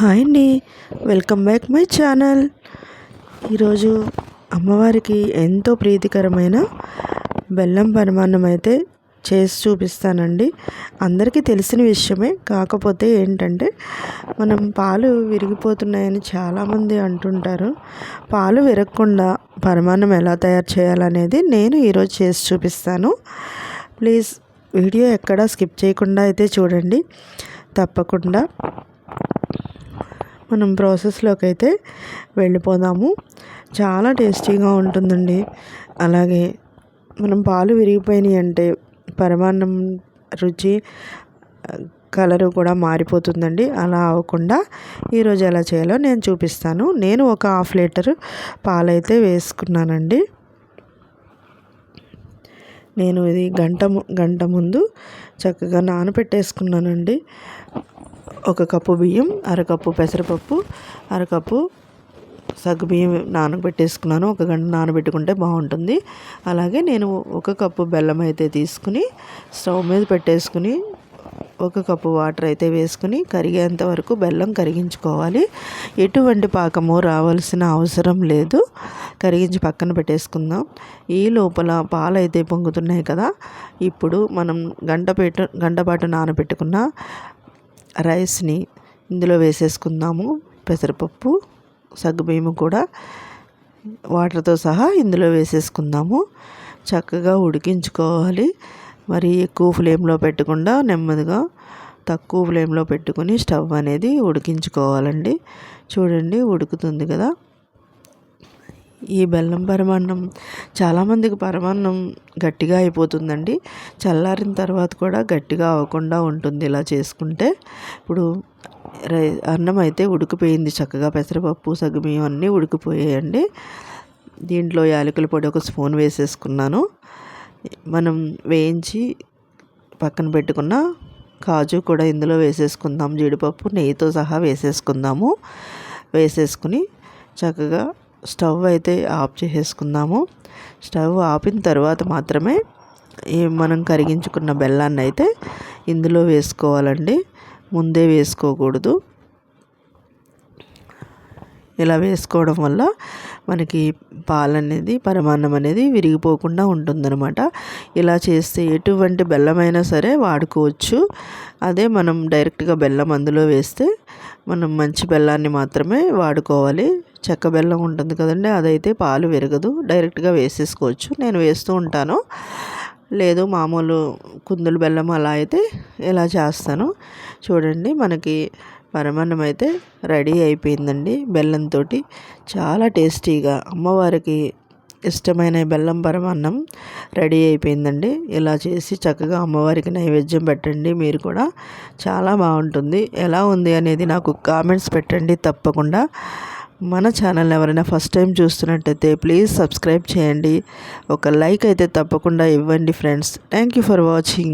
Hi అండి. Welcome back my channel. ఈరోజు అమ్మవారికి ఎంతో ప్రీతికరమైన బెల్లం పరిమాణం అయితే చేసి చూపిస్తానండి. అందరికీ తెలిసిన విషయమే. కాకపోతే ఏంటంటే మనం పాలు విరిగిపోతున్నాయని చాలామంది అంటుంటారు. పాలు విరగకుండా పరిమాణం ఎలా తయారు చేయాలనేది నేను ఈరోజు చేసి చూపిస్తాను. ప్లీజ్ వీడియో ఎక్కడా స్కిప్ చేయకుండా అయితే చూడండి. తప్పకుండా మనం ప్రాసెస్లోకి అయితే వెళ్ళిపోదాము. చాలా టేస్టీగా ఉంటుందండి. అలాగే మనం పాలు విరిగిపోయినాయి అంటే పరమాన్నం రుచి కలరు కూడా మారిపోతుందండి. అలా అవ్వకుండా ఈరోజు ఎలా చేయాలో నేను చూపిస్తాను. నేను ఒక హాఫ్ లీటర్ పాలైతే వేసుకున్నానండి. నేను ఇది గంట గంట ముందు చక్కగా నానబెట్టేసుకున్నానండి. ఒక కప్పు బియ్యం అరకప్పు పెసరపప్పు అరకప్పు సగ్గు బియ్యం నానబెట్టేసుకున్నాను. ఒక గంట నానబెట్టుకుంటే బాగుంటుంది. అలాగే నేను ఒక కప్పు బెల్లం అయితే తీసుకుని స్టవ్ మీద పెట్టేసుకుని ఒక కప్పు వాటర్ అయితే వేసుకుని కరిగేంత వరకు బెల్లం కరిగించుకోవాలి. ఎటువంటి పాకము రావాల్సిన అవసరం లేదు. కరిగించి పక్కన పెట్టేసుకుందాం. ఈ లోపల పాలు అయితే పొంగుతున్నాయి కదా. ఇప్పుడు మనం గంట పెట్టు గంటపాటు నానబెట్టుకున్న రైస్ని ఇందులో వేసేసుకుందాము. పెసరపప్పు సగ్గుబియ్యము కూడా వాటర్తో సహా ఇందులో వేసేసుకుందాము. చక్కగా ఉడికించుకోవాలి. మరి ఎక్కువ ఫ్లేమ్లో పెట్టకుండా నెమ్మదిగా తక్కువ ఫ్లేమ్లో పెట్టుకుని స్టవ్ అనేది ఉడికించుకోవాలండి. చూడండి ఉడుకుతుంది కదా. ఈ బెల్లం పరమాన్నం చాలామందికి పరమాన్నం గట్టిగా అయిపోతుందండి. చల్లారిన తర్వాత కూడా గట్టిగా అవ్వకుండా ఉంటుంది ఇలా చేసుకుంటే. ఇప్పుడు రై అన్నం అయితే ఉడికిపోయింది చక్కగా. పెసరపప్పు సగమియం అన్నీ ఉడికిపోయాయండి. దీంట్లో యాలకుల పొడి ఒక స్పూన్ వేసేసుకున్నాను. మనం వేయించి పక్కన పెట్టుకున్న కాజు కూడా ఇందులో వేసేసుకుందాం. జీడిపప్పు నెయ్యితో సహా వేసేసుకుందాము. వేసేసుకుని చక్కగా స్టవ్ అయితే ఆఫ్ చేసేసుకుందాము. స్టవ్ ఆపిన తర్వాత మాత్రమే మనం కరిగించుకున్న బెల్లాన్ని అయితే ఇందులో వేసుకోవాలండి. ముందే వేసుకోకూడదు. ఇలా వేసుకోవడం వల్ల మనకి పాలు అనేది పరిమాణం అనేది విరిగిపోకుండా ఉంటుందన్నమాట. ఇలా చేస్తే ఎటువంటి బెల్లమైనా సరే వాడుకోవచ్చు. అదే మనం డైరెక్ట్గా బెల్లం అందులో వేస్తే మనం మంచి బెల్లాన్ని మాత్రమే వాడుకోవాలి. చెక్క బెల్లం ఉంటుంది కదండి అదైతే పాలు విరగదు. డైరెక్ట్గా వేసేసుకోవచ్చు. నేను వేస్తూ ఉంటాను. లేదు మామూలు కుందులు బెల్లం అలా అయితే ఇలా చేస్తాను. చూడండి మనకి పరమాన్నం అయితే రెడీ అయిపోయిందండి. బెల్లంతో చాలా టేస్టీగా అమ్మవారికి ఇష్టమైన బెల్లం పరమాన్నం రెడీ అయిపోయిందండి. ఇలా చేసి చక్కగా అమ్మవారికి నైవేద్యం పెట్టండి. మీరు కూడా చాలా బాగుంటుంది. ఎలా ఉంది అనేది నాకు కామెంట్స్ పెట్టండి తప్పకుండా. మన ఛానల్ ఎవరైనా ఫస్ట్ టైం చూస్తున్నట్టయితే ప్లీజ్ సబ్స్క్రైబ్ చేయండి. ఒక లైక్ అయితే తప్పకుండా ఇవ్వండి friends. Thank you for watching.